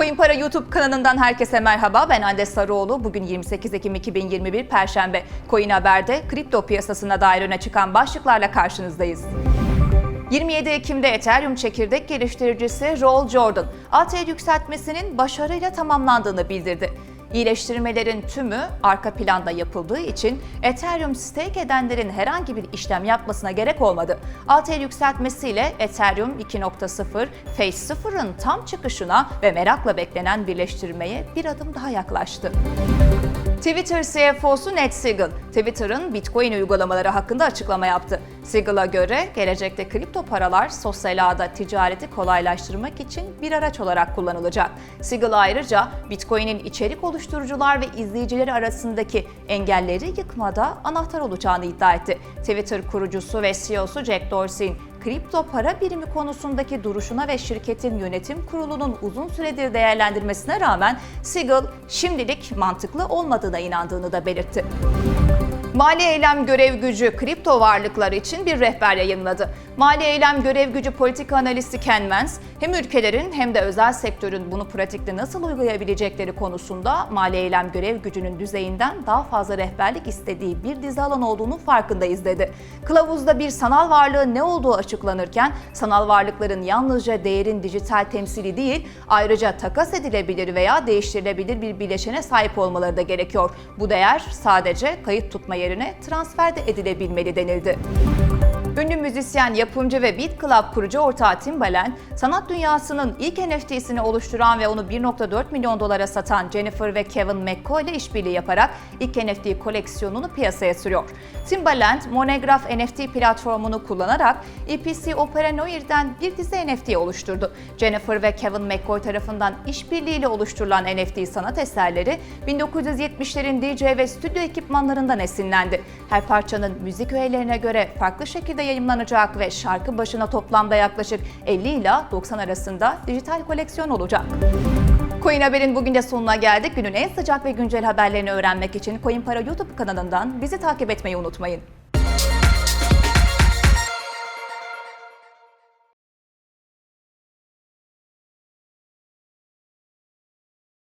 Coin Para YouTube kanalından herkese merhaba. Ben Hande Sarıoğlu. Bugün 28 Ekim 2021 Perşembe. Coin Haber'de kripto piyasasına dair öne çıkan başlıklarla karşınızdayız. 27 Ekim'de Ethereum çekirdek geliştiricisi Roll Jordan, ATR yükseltmesinin başarıyla tamamlandığını bildirdi. İyileştirmelerin tümü arka planda yapıldığı için Ethereum stake edenlerin herhangi bir işlem yapmasına gerek olmadı. ATR yükseltmesiyle Ethereum 2.0 Phase 0'ın tam çıkışına ve merakla beklenen birleştirmeye bir adım daha yaklaştı. Twitter CFO'su Ned Siegel, Twitter'ın Bitcoin uygulamaları hakkında açıklama yaptı. Siegel'a göre gelecekte kripto paralar sosyal ağda ticareti kolaylaştırmak için bir araç olarak kullanılacak. Siegel ayrıca Bitcoin'in içerik oluşturucular ve izleyicileri arasındaki engelleri yıkmada anahtar olacağını iddia etti. Twitter kurucusu ve CEO'su Jack Dorsey'in kripto para birimi konusundaki duruşuna ve şirketin yönetim kurulunun uzun süredir değerlendirmesine rağmen Siegel şimdilik mantıklı olmadığına inandığını da belirtti. Mali Eylem Görev Gücü kripto varlıklar için bir rehber yayınladı. Mali Eylem Görev Gücü politika analisti Ken Mans, hem ülkelerin hem de özel sektörün bunu pratikte nasıl uygulayabilecekleri konusunda Mali Eylem Görev Gücü'nün düzeyinden daha fazla rehberlik istediği bir dizi alan olduğunu farkındayız dedi. Kılavuzda bir sanal varlığın ne olduğu açıklanırken sanal varlıkların yalnızca değerin dijital temsili değil, ayrıca takas edilebilir veya değiştirilebilir bir bileşene sahip olmaları da gerekiyor. Bu değer sadece kayıt tutma yerine transfer de edilebilmeli denildi. Ünlü müzisyen, yapımcı ve Beat Club kurucu ortağı Timbaland, sanat dünyasının ilk NFT'sini oluşturan ve onu 1.4 milyon dolara satan Jennifer ve Kevin McCoy ile işbirliği yaparak ilk NFT koleksiyonunu piyasaya sürüyor. Timbaland, Monegraph NFT platformunu kullanarak EPC Opera Noir'den bir dizi NFT oluşturdu. Jennifer ve Kevin McCoy tarafından işbirliğiyle oluşturulan NFT sanat eserleri 1970'lerin DJ ve stüdyo ekipmanlarından esinlendi. Her parçanın müzik öğelerine göre farklı şekilde yayımlanacak ve şarkı başına toplamda yaklaşık 50 ila 90 arasında dijital koleksiyon olacak. Coin Haber'in bugün de sonuna geldik. Günün en sıcak ve güncel haberlerini öğrenmek için Coin Para YouTube kanalından bizi takip etmeyi unutmayın.